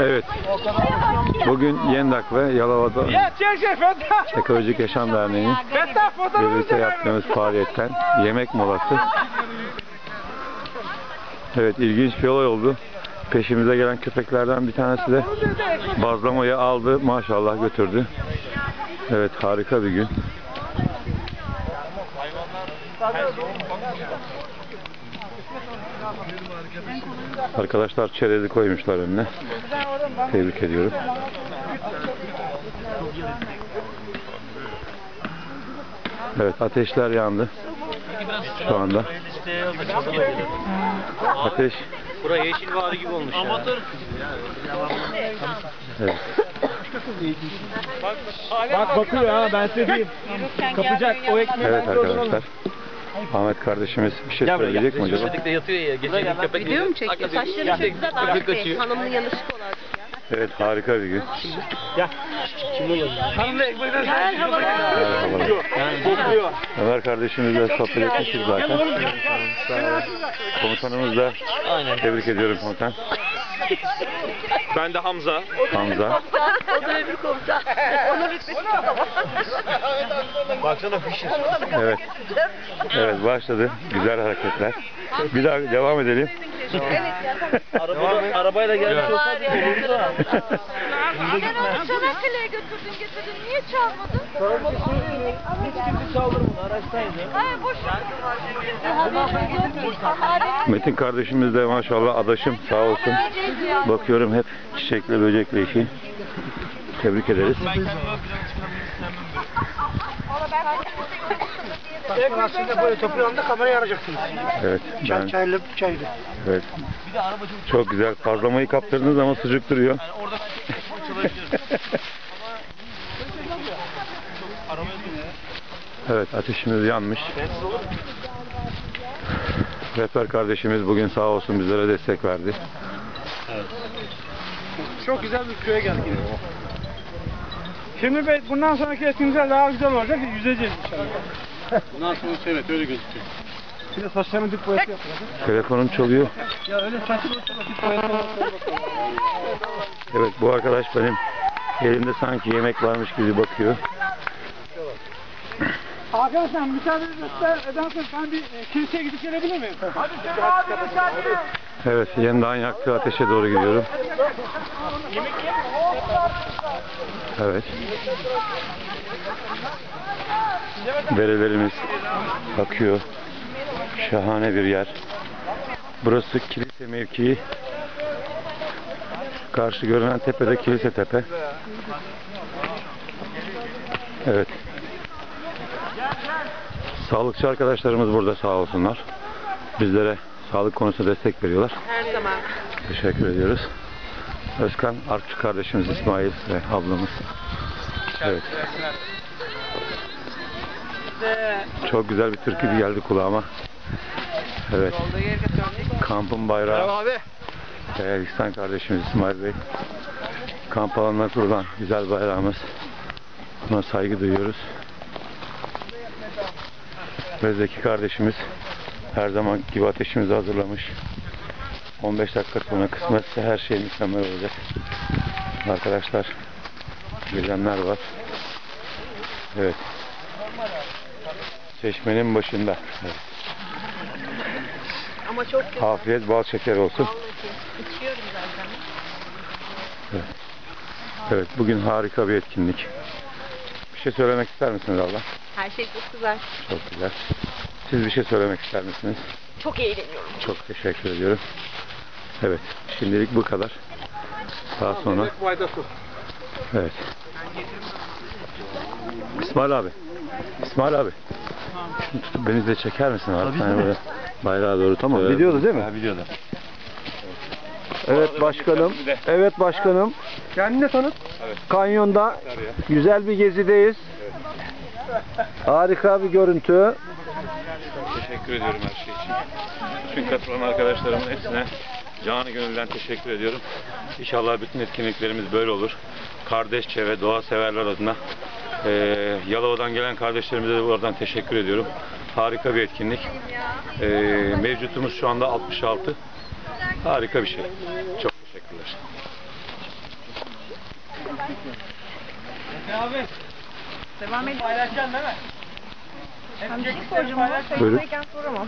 Evet. Bugün Yendak ve Yalova'da. Ekolojik Yaşam Derneği'nin birlikte yaptığımız faaliyetten yemek molası. Evet ilginç bir olay oldu. Peşimize gelen köpeklerden bir tanesi de bazlamayı aldı maşallah götürdü. Evet harika bir gün. Arkadaşlar çerezi koymuşlar önüne. Tebrik ediyorum. Evet ateşler yandı. Şu anda. Ateş. Buraya yeşil vadi gibi olmuş Amatör. Evet. Bak bakıyor ha ben size diyeyim. Kapacak o ekmeği Evet arkadaşlar. Ahmet kardeşimiz bir şey söyleyecek mi acaba? Köşedikte yatıyor ya. Gece bir köpek. Video mu çekiyor? Saçları çok güzel Ahmet Bey. Hanımın yanlışlık olarak ya. Evet harika bir gün. Hanımla ekmekten Merhaba. Merhabalar. Ömer kardeşimizle sohbet etmiştik zaten. Komutanımız da Aynen. tebrik ediyorum komutan. Ben de Hamza. Hamza. Öbür komutan. Onun rütbesi Baksana fişi. Evet. Evet başladı. Güzel hareketler. Bir daha devam edelim. Arabada, arabayla gelmiş olsaydı olurdu da. Onu Çanakkale'ye getirdin. Niye çalmadın? Hiç kimse çaldırmadı. Araçtaydı. Hayır boş. Metin kardeşimiz de maşallah adaşım sağ olsun. Bakıyorum hep çiçekle böcekle işi. Tebrik ederiz. Ekmek aslında böyle toprağında kamerayı arayacaksınız. Evet. Ben, Çaylı çaylı. evet. Çok güzel. Fazlamayı kaptırdınız ama sucuk duruyor. evet ateşimiz yanmış. Rehber kardeşimiz bugün sağ olsun bizlere destek verdi. Çok güzel bir köye geldik. Şimdi Bey bundan sonraki etkinlikler daha güzel olacak. Yüzeceğiz inşallah. Bundan sonra evet öyle gözüküyor. Bir de saçlarını dip boyası yapacağız. Telefonum çalıyor. Ya öyle saçlı dip boyası Evet bu arkadaş benim elimde sanki yemek varmış gibi bakıyor. Sen müsaade edersen ben bir e, kiliseye gidip gelebilir miyim? Hadi sen abi müsaade Evet yeniden yaktığı ateşe doğru gidiyorum. Evet. Derelerimiz akıyor. Şahane bir yer. Burası kilise mevkii. Karşı görünen tepede kilise tepe. Evet. Sağlıkçı arkadaşlarımız burada sağ olsunlar. Bizlere sağlık konusunda destek veriyorlar. Her zaman. Teşekkür ediyoruz. Özkan Artçı kardeşimiz İsmail ve ablamız. Evet. Çok güzel bir türkü geldi kulağıma. Evet. Kampın bayrağı. abi. Ee, İhsan kardeşimiz İsmail Bey. Kamp alanına kurulan güzel bayrağımız. Buna saygı duyuyoruz. Ve Zeki kardeşimiz her zaman gibi ateşimizi hazırlamış. 15 dakika sonra kısmetse her şey mükemmel olacak. Arkadaşlar gelenler var. Evet. Çeşmenin başında. Evet. Ama çok güzel. Afiyet bal şeker olsun. Vallahi içiyorum zaten. Evet bugün harika bir etkinlik. Bir şey söylemek ister misiniz abla? Her şey çok güzel. Çok güzel. Siz bir şey söylemek ister misiniz? Çok eğleniyorum. Çok teşekkür ediyorum. Evet şimdilik bu kadar. Daha sonra evet. İsmail abi. İsmail abi. Şunu tutup beni de çeker misin abi? Hani böyle bayrağa doğru tamam. Videoda değil mi? Ha, videoda. Evet başkanım. Evet başkanım. Kendini tanıt. Kanyonda güzel bir gezideyiz. Harika bir görüntü. Teşekkür ediyorum her şey için. Bütün katılan arkadaşlarımın hepsine canı gönülden teşekkür ediyorum. İnşallah bütün etkinliklerimiz böyle olur. Kardeşçe ve doğa severler adına eee Yalova'dan gelen kardeşlerimize de buradan teşekkür ediyorum. Harika bir etkinlik. Eee, mevcutumuz şu anda 66. Harika bir şey. Çok teşekkürler. Abi. Devam edin. Paylaşacaksın değil mi? Ben bir şey soracağım ama Buyurun. soramam.